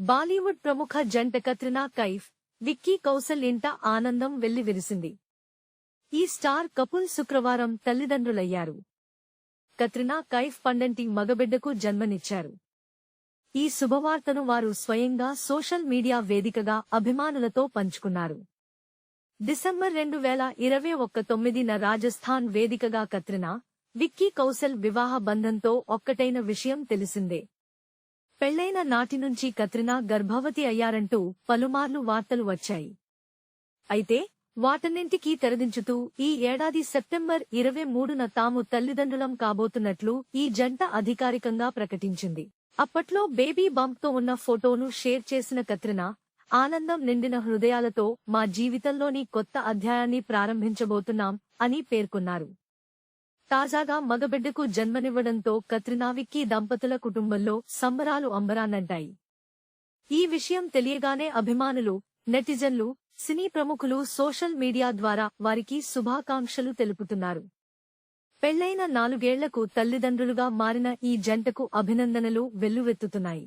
బాలీవుడ్ ప్రముఖ జంట కత్రినా కైఫ్ విక్కీ కౌశల్ ఇంట ఆనందం వెల్లివిరిసింది. ఈ స్టార్ కపుల్ శుక్రవారం తల్లిదండ్రులయ్యారు. కత్రినా కైఫ్ పండంటి మగబిడ్డకు జన్మనిచ్చారు. ఈ శుభవార్తను వారు స్వయంగా సోషల్ మీడియా వేదికగా అభిమానులతో పంచుకున్నారు. డిసెంబర్ రెండు వేల ఇరవై ఒక్క తొమ్మిదిన రాజస్థాన్ వేదికగా కత్రినా విక్కీ కౌశల్ వివాహ బంధంతో ఒక్కటైన విషయం తెలిసిందే. పెళ్ళైన నాటి నుంచి కత్రినా గర్భవతి అయ్యారంటూ పలుమార్లు వార్తలు వచ్చాయి. అయితే వాటన్నింటికీ తెరదించుతూ ఈ ఏడాది సెప్టెంబర్ ఇరవై మూడున తాము తల్లిదండ్రులం కాబోతున్నట్లు ఈ జంట అధికారికంగా ప్రకటించింది. అప్పట్లో బేబీ బంప్తో ఉన్న ఫోటోను షేర్ చేసిన కత్రినా ఆనందం నిండిన హృదయాలతో మా జీవితంలోని కొత్త అధ్యాయాన్ని ప్రారంభించబోతున్నాం అని పేర్కొన్నారు. తాజాగా మగబిడ్డకు జన్మనివ్వడంతో కత్రినా విక్కీ దంపతుల కుటుంబంలో సంబరాలు అంబరాన్నంటాయి ఈ విషయం తెలియగానే అభిమానులు నెటిజన్లు సినీ ప్రముఖులు సోషల్ మీడియా ద్వారా వారికి శుభాకాంక్షలు తెలుపుతున్నారు. పెళ్ళైన నాలుగేళ్ళకు తల్లిదండ్రులుగా మారిన ఈ జంటకు అభినందనలు వెల్లువెత్తుతున్నాయి.